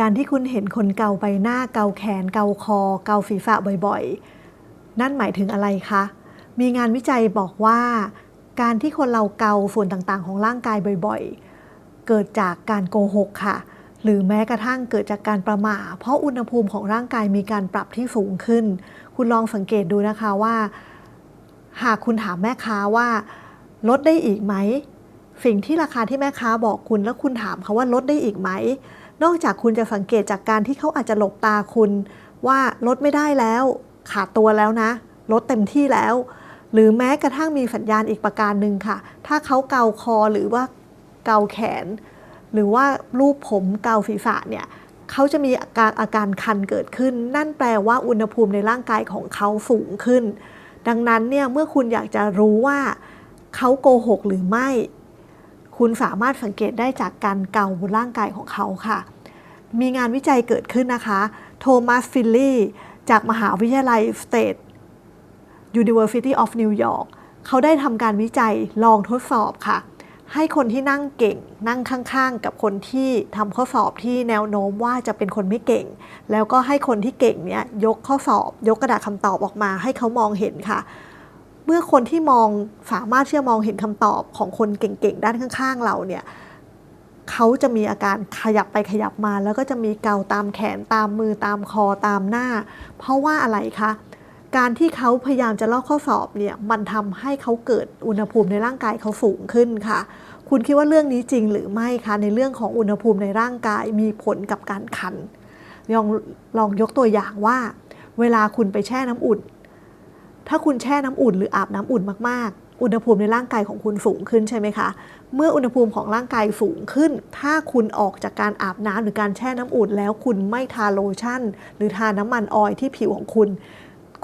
การที่คุณเห็นคนเกาใบหน้าเกาแขน เกาคอ เกาฝีฝ่าบ่อยๆ นั่นหมายถึงอะไรคะ มีงานวิจัยบอกว่า การที่คนเราเกาส่วนต่างๆ ของร่างกายบ่อยๆ เกิดจากการโกหกค่ะ หรือแม้กระทั่งเกิดจากการประหม่าเพราะอุณหภูมิของร่างกายมีการปรับที่สูงขึ้น คุณลองสังเกตดูนะคะว่า หากคุณถามแม่ค้าว่า ลดได้อีกไหมสิ่งที่ราคาที่แม่ค้าบอกคุณแล้วคุณถามเขาว่าลดได้อีกไหม นอกจากคุณจะสังเกตจากการที่เขาอาจจะหลบตาคุณ ว่าลดไม่ได้แล้วขาดตัวแล้วนะ ลดเต็มที่แล้ว หรือแม้กระทั่งมีสัญญาณอีกประการหนึ่งค่ะ ถ้าเขาเกาคอหรือว่าเกาแขน หรือว่ารูปผมเกาศีรษะเนี่ยเขาจะมีอาการอาการคันเกิดขึ้น นั่นแปลว่าอุณหภูมิในร่างกายของเขาสูงขึ้น ดังนั้นเนี่ยเมื่อคุณอยากจะรู้ว่าเขาโกหกหรือไม่ คุณสามารถสังเกตได้จากการเกาบนร่างกายของเขาค่ะ มีงานวิจัยเกิดขึ้นนะคะ โทมัสฟิลลี่จากมหาวิทยาลัย State University of New York เขาได้ทำการวิจัยลองทดสอบค่ะ ให้คนที่นั่งเก่งนั่งข้างๆ กับคนที่ทำข้อสอบที่แนวโน้มว่าจะเป็นคนไม่เก่ง แล้วก็ให้คนที่เก่งเนี่ยยกข้อสอบ ยกกระดาษคำตอบออกมาให้เขามองเห็นค่ะ เมื่อคนที่มองสามารถที่จะมองเห็นคำตอบของคนเก่งๆ ด้านข้างๆ เราเนี่ยเขาจะมีอาการขยับไปขยับมา แล้วก็จะมีเกาตามแขนตามมือตามคอตามหน้า เพราะว่าอะไรคะการที่เขาพยายามจะลอกข้อสอบเนี่ยมันทำให้เขาเกิดอุณหภูมิในร่างกายเขาสูงขึ้นค่ะ คุณคิดว่าเรื่องนี้จริงหรือไม่คะในเรื่องของอุณหภูมิในร่างกายมีผลกับการคันลองลองยกตัวอย่างว่า เวลาคุณไปแช่น้ำอุ่น ถ้าคุณแช่น้ำอุ่นหรืออาบน้ำอุ่นมากๆ อุณหภูมิในร่างกายของคุณสูงขึ้นใช่ไหมคะ เมื่ออุณหภูมิของร่างกายสูงขึ้น ถ้าคุณออกจากการอาบน้ำหรือการแช่น้ำอุ่นแล้วคุณไม่ทาโลชั่น หรือทาน้ำมันออยที่ผิวของคุณ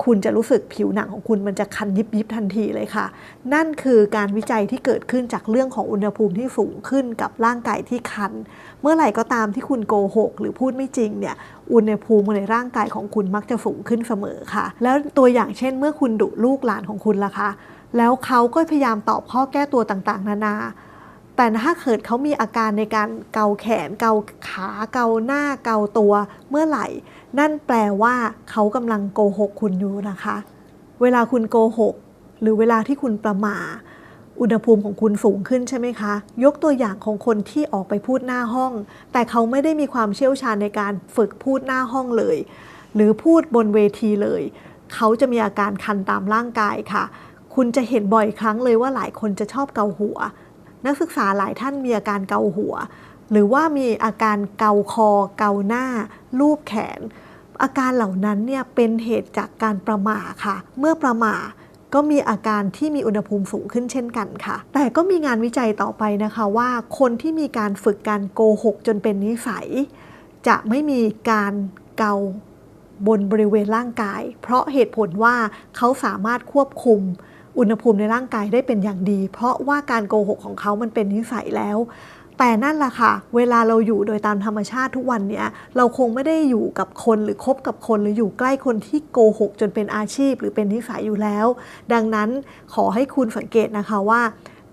คุณจะรู้สึกผิวหนังของคุณมันจะคันยิบยิบทันทีเลยค่ะ นั่นคือการวิจัยที่เกิดขึ้นจากเรื่องของอุณหภูมิที่สูงขึ้นกับร่างกายที่คัน เมื่อไหร่ก็ตามที่คุณโกหก หรือพูดไม่จริงเนี่ยอุณหภูมิในร่างกายของคุณมักจะสูงขึ้นเสมอค่ะ แล้วตัวอย่างเช่น เมื่อคุณดุลูกหลานของคุณล่ะคะ แล้วเขาก็พยายามตอบข้อแก้ตัวต่างๆ นานา แต่ถ้าเกิดเขามีอาการในการเกาแขน เกาขาเกาหน้าเกาตัวเมื่อไหร่ นั่นแปลว่าเขากำลังโกหกคุณอยู่นะคะ เวลาคุณโกหก หรือเวลาที่คุณประหม่าอุณหภูมิของคุณสูงขึ้นใช่ไหมคะ ยกตัวอย่างของคนที่ออกไปพูดหน้าห้อง แต่เขาไม่ได้มีความเชี่ยวชาญในการฝึกพูดหน้าห้องเลย หรือพูดบนเวทีเลย เขาจะมีอาการคันตามร่างกายค่ะ คุณจะเห็นบ่อยครั้งเลยว่าหลายคนจะชอบเกาหัว นักศึกษาหลายท่านมีอาการเกาหัว หรือว่ามีอาการเกาคอ เกาหน้า ลูบแขน อาการเหล่านั้นเนี่ยเป็นเหตุจากการประมาค่ะ เมื่อประม่าก็มีอาการที่มีอุณหภูมิสูงขึ้นเช่นกันค่ะ แต่ก็มีงานวิจัยต่อไปนะคะว่า คนที่มีการฝึกการโกหกจนเป็นนิสัย จะไม่มีการเกาบนบริเวณร่างกาย เพราะเหตุผลว่าเขาสามารถควบคุม อุณหภูมิในร่างกายได้เป็นอย่างดี เพราะว่าการโกหกของเขามันเป็นนิสัยแล้ว แต่นั่นแหละค่ะ เวลาเราอยู่โดยตามธรรมชาติทุกวันเนี้ยเราคงไม่ได้อยู่กับคนหรือคบกับคนหรืออยู่ใกล้คนที่โกหกจนเป็นอาชีพ หรือเป็นนิสัยอยู่แล้ว ดังนั้นขอให้คุณสังเกตนะคะว่า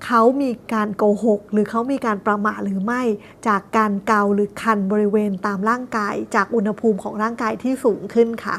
เขามีการโกหก หรือเขามีการประมาทหรือไม่ จากการเกาหรือคันบริเวณตามร่างกาย จากอุณหภูมิของร่างกายที่สูงขึ้นค่ะ